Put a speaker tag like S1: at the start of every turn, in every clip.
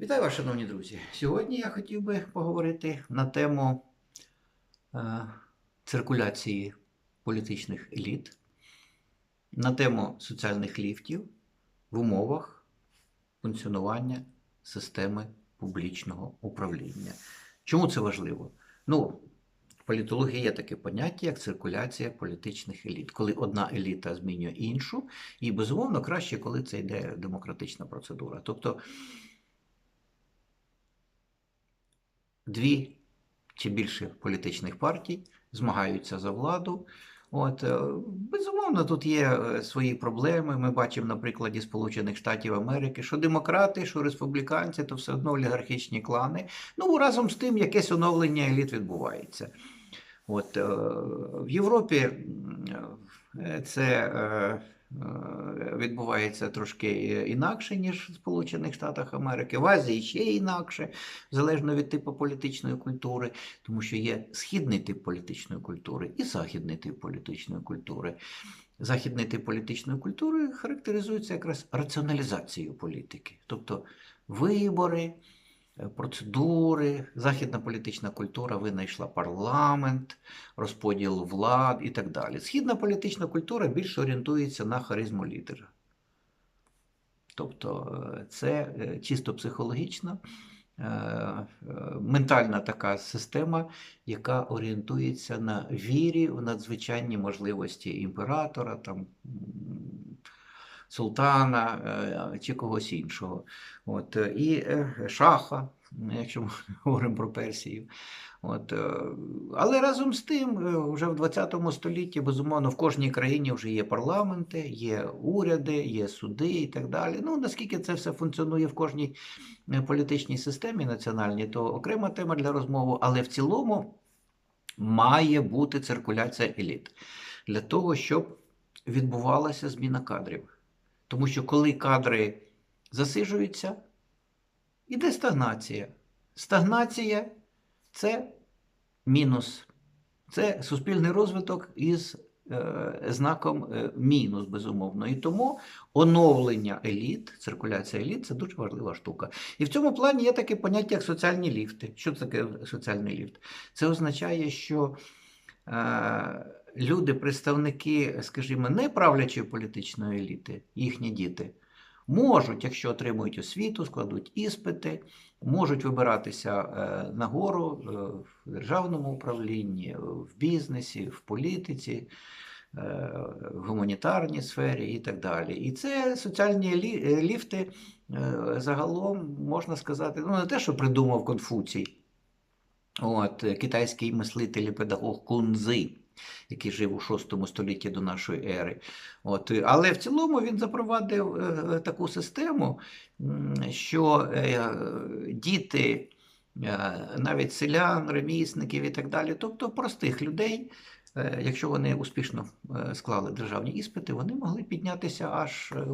S1: Вітаю вас, шановні друзі. Сьогодні я хотів би поговорити на тему е, циркуляції політичних еліт, на тему соціальних ліфтів в умовах функціонування системи публічного управління. Чому це важливо? Ну, в політології є таке поняття, як циркуляція політичних еліт, коли одна еліта змінює іншу, і безумовно краще, коли це йде демократична процедура. Тобто дві чи більше політичних партій змагаються за владу. От, е, безумовно, тут є е, свої проблеми. Ми бачимо на прикладі Сполучених Штатів Америки, що демократи, що республіканці, то все одно олігархічні клани. Ну, разом з тим, якесь оновлення еліт відбувається. От, е, в Європі це відбувається трошки інакше, ніж в Сполучених Штатах Америки. В Азії ще інакше, залежно від типу політичної культури, тому що є східний тип політичної культури і західний тип політичної культури. Західний тип політичної культури характеризується якраз раціоналізацією політики, тобто вибори, е, процедури, західна політична культура винайшла парламент, розподіл влад і так далі. Східна політична культура більше орієнтується на харизму лідера. Тобто е, це е, чисто психологічна, е, е, ментальна така система, яка орієнтується на вірі в надзвичайні можливості імператора, там, султана е, чи когось іншого. От, е, і е, шаха, якщо ми говоримо про Персію. От, але разом з тим, вже в 20 столітті, безумовно, в кожній країні вже є парламенти, є уряди, є суди і так далі. Ну, наскільки це все функціонує в кожній політичній системі національній, то окрема тема для розмови, але в цілому має бути циркуляція еліт для того, щоб відбувалася зміна кадрів. Тому що коли кадри засиджуються, іде стагнація. Стагнація це мінус. Це суспільний розвиток із е, знаком е, мінус, безумовно. І тому оновлення еліт, циркуляція еліт це дуже важлива штука. І в цьому плані є таке поняття, як соціальні ліфти. Що це таке соціальний ліфт? Це означає, що е, люди, представники, скажімо, не правлячої політичної еліти, їхні діти, можуть, якщо отримують освіту, складуть іспити, можуть вибиратися е, нагору е, в державному управлінні, в бізнесі, в політиці, е, в гуманітарній сфері і так далі. І це соціальні ліфти загалом можна сказати, ну не те, що придумав Конфуцій, от, китайський мислитель і педагог Кунзи. Який жив у VI столітті до нашої ери. От, е, але в цілому він запровадив е, таку систему, що е, діти, е, навіть селян, ремісників і так далі, тобто простих людей, е, якщо вони успішно е, склали державні іспити, вони могли піднятися аж е,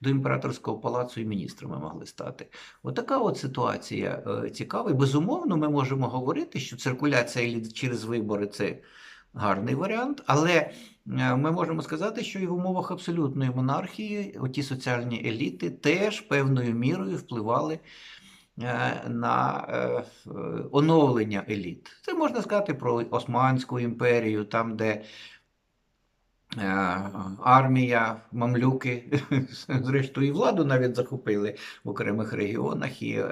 S1: до імператорського палацу і міністрами могли стати. Отака от ситуація е, цікава. І безумовно, ми можемо говорити, що циркуляція через вибори це гарний варіант, але е, ми можемо сказати, що і в умовах абсолютної монархії оті соціальні еліти теж певною мірою впливали е, на е, оновлення еліт. Це можна сказати про Османську імперію, там, де армія, мамлюки, зрештою, і владу навіть захопили в окремих регіонах і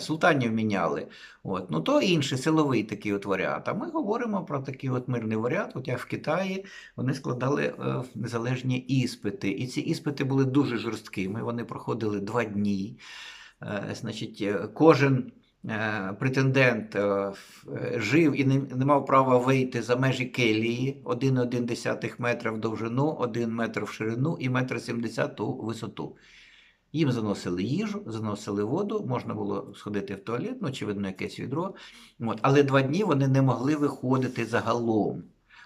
S1: султанів міняли. От. Ну, то інший силовий такий от варіант. А ми говоримо про такий от мирний варіант. От як в Китаї вони складали е, незалежні іспити. І ці іспити були дуже жорсткими. Вони проходили два дні. Е, значить, е, кожен е, претендент е, жив і не, мав права вийти за межі келії 1,1 метра в довжину, 1 метр в ширину і 1,70 м у висоту. Їм заносили їжу, заносили воду, можна було сходити в туалет, ну, очевидно, якесь відро. От. Але два дні вони не могли виходити загалом.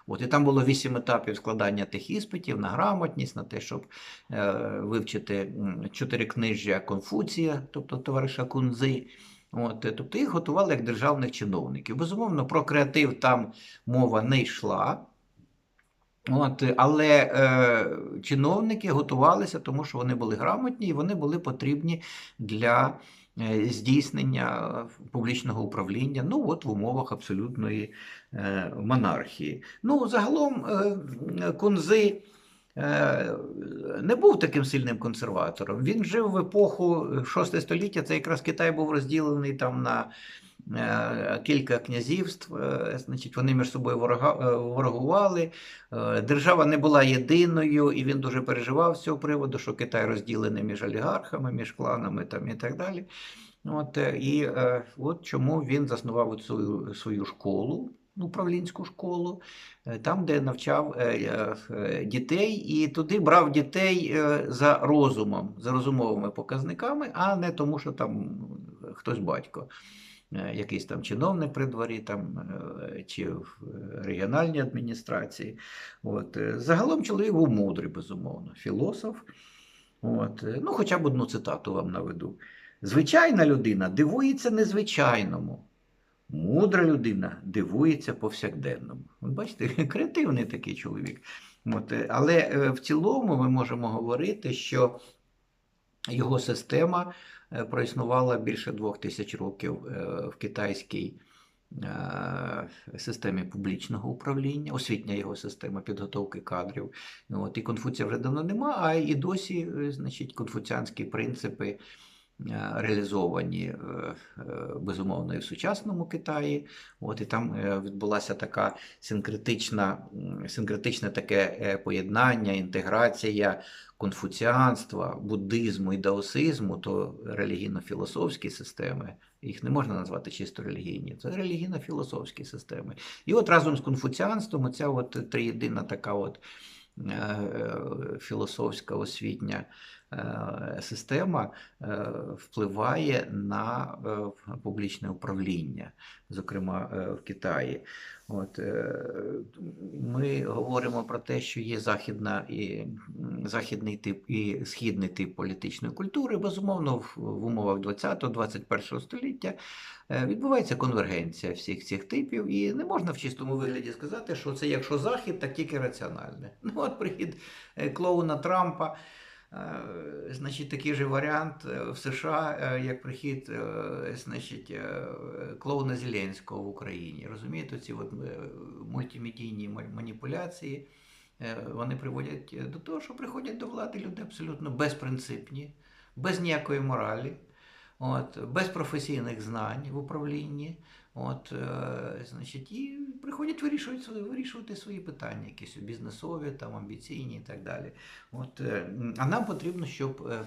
S1: От, і там було вісім етапів складання тих іспитів на грамотність, на те, щоб е, вивчити м, чотири книжжя Конфуція, тобто товариша Кунзи. От, тобто їх готували як державних чиновників. Безумовно, про креатив там мова не йшла. От, але е, чиновники готувалися, тому що вони були грамотні і вони були потрібні для е, здійснення публічного управління. Ну, от в умовах абсолютної е, монархії. Ну, загалом е, Кунзи. е, Не був таким сильним консерватором. Він жив в епоху 6 століття. Це якраз Китай був розділений там на е, кілька князівств. е, Значить, вони між собою е, ворогували. Е, Держава не була єдиною, і він дуже переживав з цього приводу, що Китай розділений між олігархами, між кланами там, і так далі. От, е, і е, от чому він заснував свою, свою школу, управлінську школу, е, там, де навчав е, е, е, дітей, і туди брав дітей е, за розумом, за розумовими показниками, а не тому, що там хтось батько е, якийсь там чиновник при дворі там, е, чи в е, регіональній адміністрації. От. е, Загалом чоловік був мудрий, безумовно, філософ. От. е, Ну, хоча б одну цитату вам наведу. Звичайна людина дивується незвичайному. Мудра людина дивується повсякденному. От бачите, креативний такий чоловік. От, е, але е, в цілому ми можемо говорити, що його система е, проіснувала більше двох тисяч років е, в китайській е, системі публічного управління, освітня його система підготовки кадрів. От, і Конфуція вже давно нема, а і досі значить, конфуціанські принципи реалізовані е, е, безумовно і в сучасному Китаї. От, і там е, відбулася така синкретична, синкретичне таке е, поєднання, інтеграція конфуціанства, буддизму і даосизму, то релігійно-філософські системи. Їх не можна назвати чисто релігійні, це релігійно-філософські системи. І от разом з конфуціанством оця от триєдина така от е, філософська освітня е, система е, впливає на е, публічне управління, зокрема е, в Китаї. От, е, ми говоримо про те, що є західна і західний тип і східний тип політичної культури. Безумовно, в, умовах 20-21 століття е, відбувається конвергенція всіх цих типів, і не можна в чистому вигляді сказати, що це якщо захід, так тільки раціональне. Ну, от прихід е, клоуна Трампа. Е, Значить, такий же варіант в США, як прихід значить, клоуна Зеленського в Україні. Розумієте, ці от мультимедійні маніпуляції вони приводять до того, що приходять до влади люди абсолютно безпринципні, без ніякої моралі, от, без професійних знань в управлінні. От, е, значить, і приходять вирішувати, свої- вирішувати свої питання, якісь бізнесові, там, амбіційні і так далі. От, е, а нам потрібно, щоб е,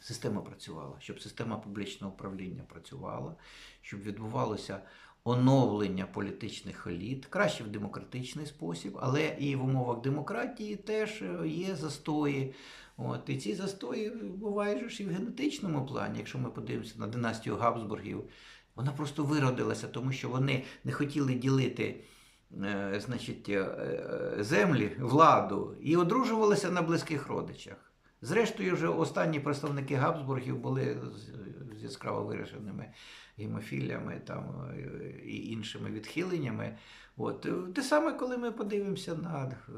S1: система працювала, щоб система публічного управління працювала, щоб відбувалося оновлення політичних еліт, краще в демократичний спосіб, але і в умовах демократії теж е, є застої. От, і ці застої бувають ж і в генетичному плані, якщо ми подивимося на династію Габсбургів, вона просто виродилася, тому що вони не хотіли ділити е, значить, е, землі, владу і одружувалися на близьких родичах. Зрештою, вже останні представники Габсбургів були з- яскраво вираженими гемофілями там, е, і іншими відхиленнями. От. е, Те саме, коли ми подивимося на е,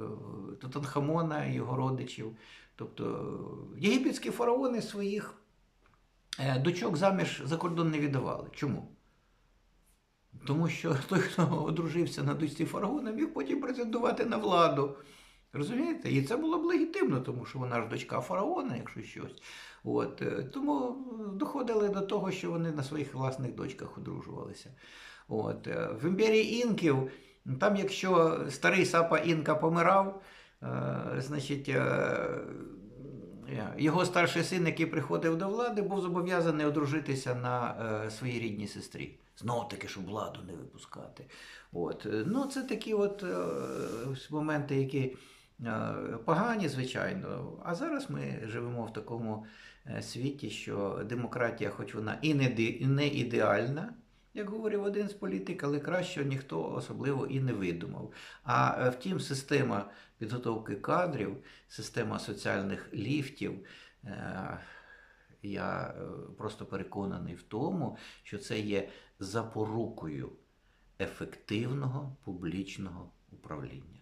S1: Тутанхамона і його родичів. Тобто єгипетські фараони своїх дочок заміж за кордон не віддавали. Чому? Тому що той, хто одружився на дочці фараона, міг потім претендувати на владу. Розумієте? І це було б легітимно, тому що вона ж дочка фараона, якщо щось. От. е, Тому е, доходили до того, що вони на своїх власних дочках одружувалися. От. е, В імперії інків, там, якщо старий сапа інка помирав, значить. його старший син, який приходив до влади, був зобов'язаний одружитися на своїй рідній сестрі. Знову таки, щоб владу не випускати. От. Ну, це такі от моменти, які погані, звичайно. А зараз ми живемо в такому е, світі, що демократія, хоч вона і не, ідеальна, як говорив один з політик, але краще ніхто особливо і не видумав. А е, втім, система підготовки кадрів, система соціальних ліфтів. е, Я е, просто переконаний в тому, що це є запорукою ефективного публічного управління.